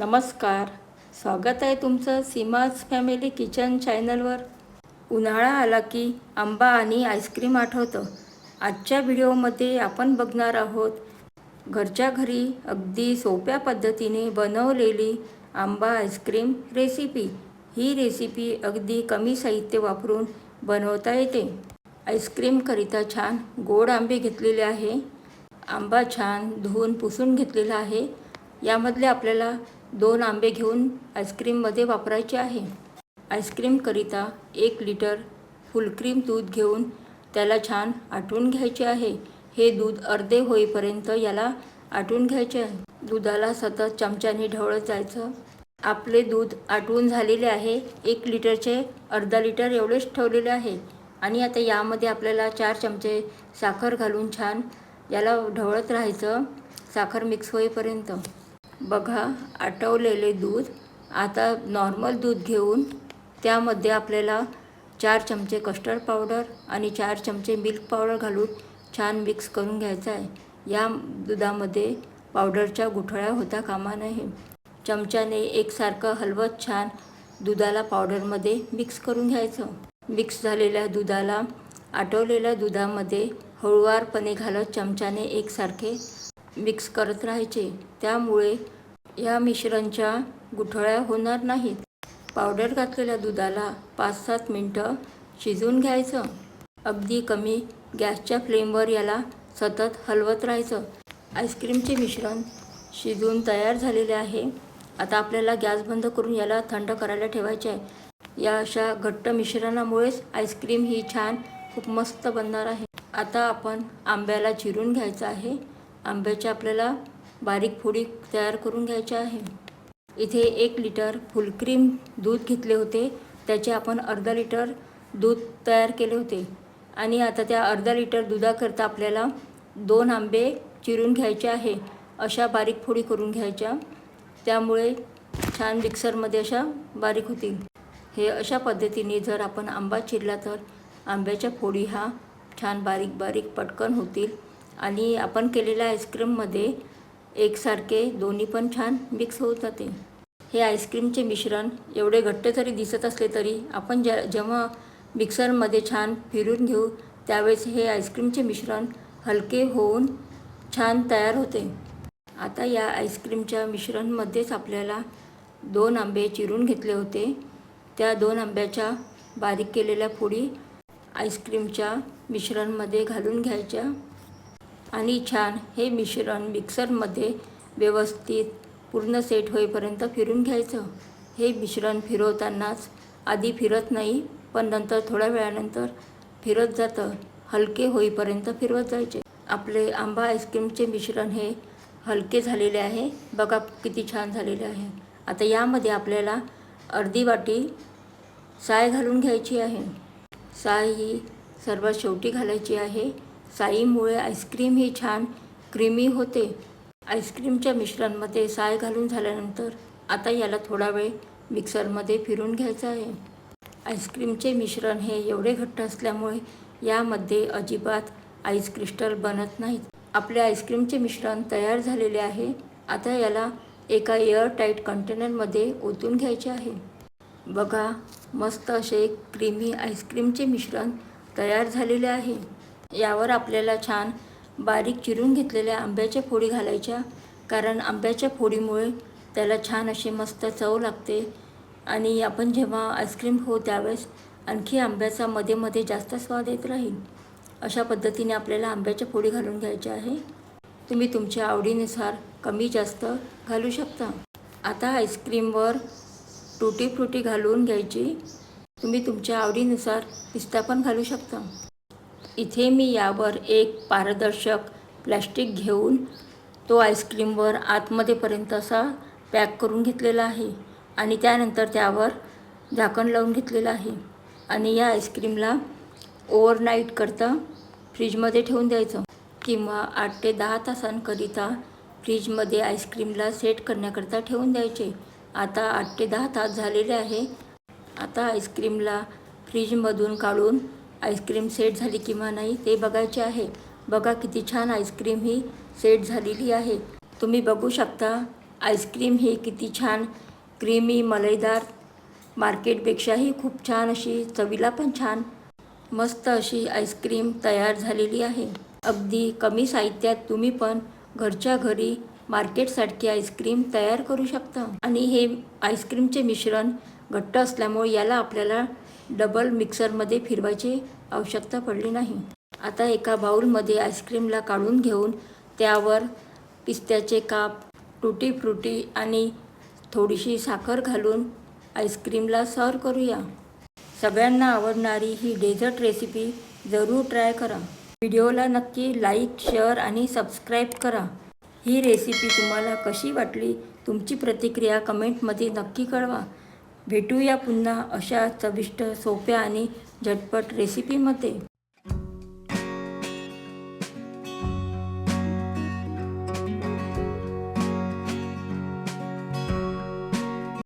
नमस्कार. स्वागत आहे तुमचं सीमाज फॅमिली किचन चॅनलवर. उन्हाळा आला की आंबा आणि आईस्क्रीम आठवतं. आजच्या व्हिडिओमध्ये आपण बघणार आहोत घरच्या घरी अगदी सोप्या पद्धतीने बनवलेली आंबा आईस्क्रीम रेसिपी. ही रेसिपी अगदी कमी साहित्य वापरून बनवता येते. आईस्क्रीमकरिता छान गोड आंबे घेतलेले आहे. आंबा छान धुवून पुसून घेतलेला आहे. यामधले आपल्याला दोन आंबे घेऊन आईस्क्रीममध्ये वापरायचे आहे. आईस्क्रीमकरिता एक लिटर फुलक्रीम दूध घेऊन त्याला छान आटवून घ्यायचे आहे. हे दूध अर्धे होईपर्यंत याला आटवून घ्यायचे आहे. दुधाला सतत चमच्याने ढवळत जायचं. आपले दूध आटवून झालेले आहे. एक लिटरचे अर्धा लिटर एवढेच ठेवलेले आहे. आणि आता यामध्ये आपल्याला चार चमचे साखर घालून छान याला ढवळत राहायचं. साखर मिक्स होईपर्यंत. बघा आटवलेले दूध. आता नॉर्मल दूध घेऊन त्यामध्ये आपल्याला चार चमचे कस्टर्ड पावडर आणि चार चमचे मिल्क पावडर घालून छान मिक्स करून घ्यायचं आहे. या दुधामध्ये पावडरच्या गुठळ्या होता कामा नये. चमच्याने एकसारखं हलवत छान दुधाला पावडरमध्ये मिक्स करून घ्यायचं. मिक्स झालेल्या दुधाला आटवलेल्या दुधामध्ये हळुवारपणे घालत चमच्याने एकसारखे मिक्स करत राहायचे. त्यामुळे या मिश्रणच्या गुठळ्या होणार नाहीत. पावडर घातलेल्या दुधाला पाच सात मिनटं शिजवून घ्यायचं. अगदी कमी गॅसच्या फ्लेमवर याला सतत हलवत राहायचं. आईस्क्रीमचे मिश्रण शिजवून तयार झालेले आहे. आता आपल्याला गॅस बंद करून याला थंड करायला ठेवायचे आहे. या अशा घट्ट मिश्रणामुळेच आईस्क्रीम ही छान खूप मस्त बनणार आहे. आता आपण आंब्याला चिरून घ्यायचं आहे. आंब्याच्या आपल्याला बारीक फोडी तयार करून घ्यायच्या आहे. इथे एक लिटर फुलक्रीम दूध घेतले होते. त्याचे आपण अर्धा लिटर दूध तयार केले होते. आणि आता त्या अर्धा लिटर दुधाकरता आपल्याला दोन आंबे चिरून घ्यायचे आहे. अशा बारीक फोडी करून घ्यायच्या. त्यामुळे छान मिक्सरमध्ये अशा बारीक होतील. हे अशा पद्धतीने जर आपण आंबा चिरला तर आंब्याच्या फोडी हा छान बारीक बारीक पटकन होतील. आणि आपण केलेल्या आईस्क्रीममध्ये एकसारखे दोन्ही पण छान मिक्स होत जाते. हे आईस्क्रीमचे मिश्रण एवढे घट्ट जरी दिसत असले तरी आपण ज्या जेव्हा मिक्सरमध्ये छान फिरून घेऊ त्यावेळेस हे आईस्क्रीमचे मिश्रण हलके होऊन छान तयार होते. आता या आईस्क्रीमच्या मिश्रणमध्येच आपल्याला दोन आंबे चिरून घेतले होते. त्या दोन आंब्याच्या बारीक केलेल्या फोडी आईस्क्रीमच्या मिश्रणमध्ये घालून घ्यायच्या. आणि छान हे मिश्रण मिक्सरमध्ये व्यवस्थित पूर्ण सेट होईपर्यंत फिरून घ्यायचं. हे मिश्रण फिरवतानाच आधी फिरत नाही पण नंतर थोड्या वेळानंतर फिरत जातं. हलके होईपर्यंत फिरवत जायचे. आपले आंबा आईस्क्रीमचे मिश्रण हे हलके झालेले आहे. बघा किती छान झालेले आहे. आता यामध्ये आपल्याला अर्धी वाटी साय घालून घ्यायची आहे. साय ही सर्वात शेवटी घालायची आहे. साईमुळे आईस्क्रीम ही छान क्रीमी होते. आईस्क्रीमच्या मिश्रणमध्ये साय घालून झाल्यानंतर आता याला थोडा वेळ मिक्सरमध्ये फिरून घ्यायचं आहे. आईस्क्रीमचे मिश्रण हे एवढे घट्ट असल्यामुळे यामध्ये अजिबात आईस क्रिस्टल बनत नाहीत. आपले आईस्क्रीमचे मिश्रण तयार झालेले आहे. आता याला एका एअर टाईट कंटेनरमध्ये ओतून घ्यायचे आहे. बघा मस्त असे क्रीमी आईस्क्रीमचे मिश्रण तयार झालेले आहे. यावर आपल्याला छान बारीक चिरून घेतलेल्या आंब्याच्या फोडी घालायच्या कारण आंब्याच्या फोडीमुळे त्याला छान अशी मस्त चव लागते. आणि आपण जेव्हा आईस्क्रीम खाऊ त्यावेळेस आणखी आंब्याचा मध्ये मध्ये जास्त स्वाद येत राहील. अशा पद्धतीने आपल्याला आंब्याच्या फोडी घालून घ्यायच्या आहे. तुम्ही तुमच्या आवडीनुसार कमी जास्त घालू शकता. आता आईस्क्रीमवर टुटी फ्रुटी घालून घ्यायची. तुम्ही तुमच्या आवडीनुसार पिस्ता पण घालू शकता. इथे मी यावर एक पारदर्शक प्लॅस्टिक घेऊन तो आईस्क्रीमवर आतमध्येपर्यंत असा पॅक करून घेतलेला आहे आणि त्यानंतर त्यावर झाकण लावून घेतलेलं आहे. आणि या आईस्क्रीमला ओव्हरनाईट करता फ्रीजमध्ये ठेवून द्यायचं किंवा आठ ते दहा तासांकरिता फ्रीजमध्ये आईस्क्रीमला सेट करण्याकरता ठेवून द्यायचे. आता आठ ते दहा तास झालेले आहे. आता आईस्क्रीमला फ्रीजमधून काढून आईस्क्रीम सेट झाली किंवा नाही ते बघायचे आहे. बघा किती छान आईस्क्रीम ही सेट झालेली आहे. तुम्ही बघू शकता आईस्क्रीम ही किती छान क्रीमी मलईदार मार्केटपेक्षाही खूप छान अशी चवीला पण छान मस्त अशी आईस्क्रीम तयार झालेली आहे. अगदी कमी साहित्यात तुम्ही पण घरच्या घरी मार्केटसारखी आईस्क्रीम तयार करू शकता. आणि हे आईस्क्रीमचे मिश्रण घट्ट असल्यामुळे याला आपल्याला डबल मिक्सरमध्ये फिरवायची आवश्यकता पडली नाही. आता एका बाउलमध्ये आईस्क्रीमला काढून घेऊन त्यावर पिस्त्याचे काप टुटी फ्रुटी आणि थोडीशी साखर घालून आईस्क्रीमला सर्व करूया. सगळ्यांना आवडणारी ही डेझर्ट रेसिपी जरूर ट्राय करा. व्हिडिओला नक्की लाईक शेअर आणि सबस्क्राईब करा. ही रेसिपी तुम्हाला कशी वाटली तुमची प्रतिक्रिया कमेंटमध्ये नक्की कळवा. भेटूया पुन्हा अशा चविष्ट सोप्या आणि झटपट रेसिपीमध्ये